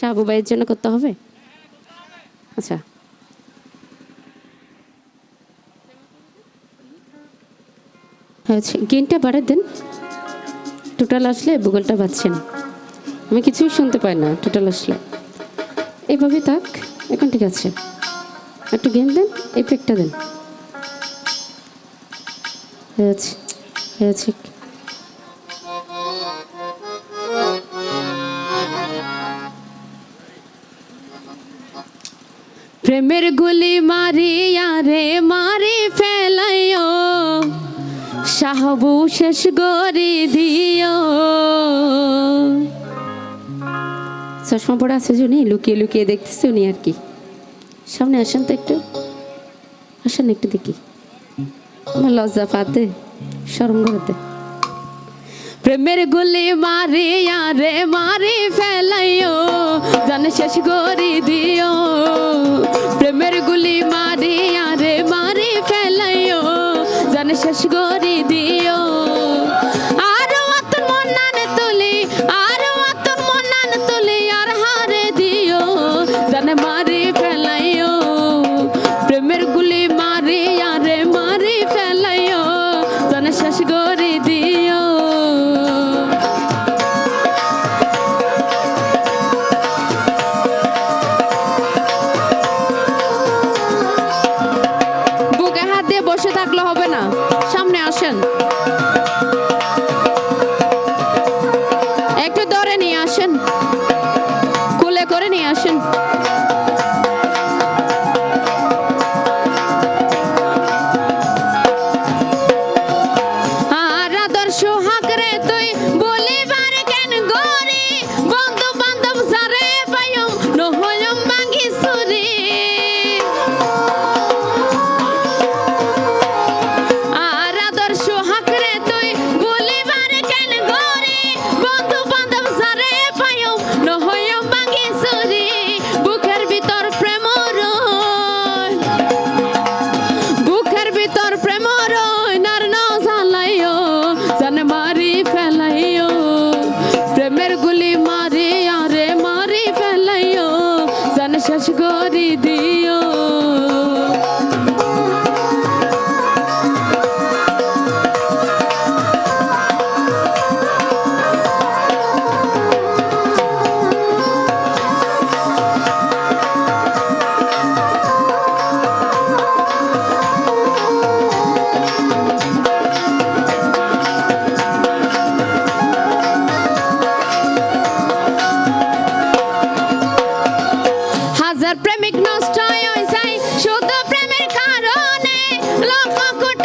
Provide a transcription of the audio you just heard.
শাহবু ভাইয়ের জন্য করতে হবে? আচ্ছা। আচ্ছা গেনটা বাড়ায় দেন। টোটাল আসলে ভূগোলটা পাচ্ছেন। আমি কিছুই শুনতে পাই না, টোটাল আসলে। এইভাবে থাক, এখন ঠিক আছে। একটু গেন দেন এফেক্টটা দেন। হয়ে যাচ্ছে প্রেমের গুলি মারিয়া রে, মারি ফেলাইও। সাহবু শেষ গরি দিও। চশমা পড়ে আছে জন্য লুকিয়ে লুকিয়ে দেখতেছে উনি আর কি। সামনে আসেন তো একটু। আসেন একটু দেখি। আমার লজ্জা পাতে সরম করতে। প্রেমের গুলি মারি আরে মারি ফেলাইও। জানে শেষ করি শেষ করি দিও। আর অতন মনানে তুলি, আর অতন মনানে তুলি, আর হারে দিও। জানে মারি হবে না। সামনে আসেন। একটু ধরে নিয়ে আসেন। কুলে করে নিয়ে আসেন। শেষ করি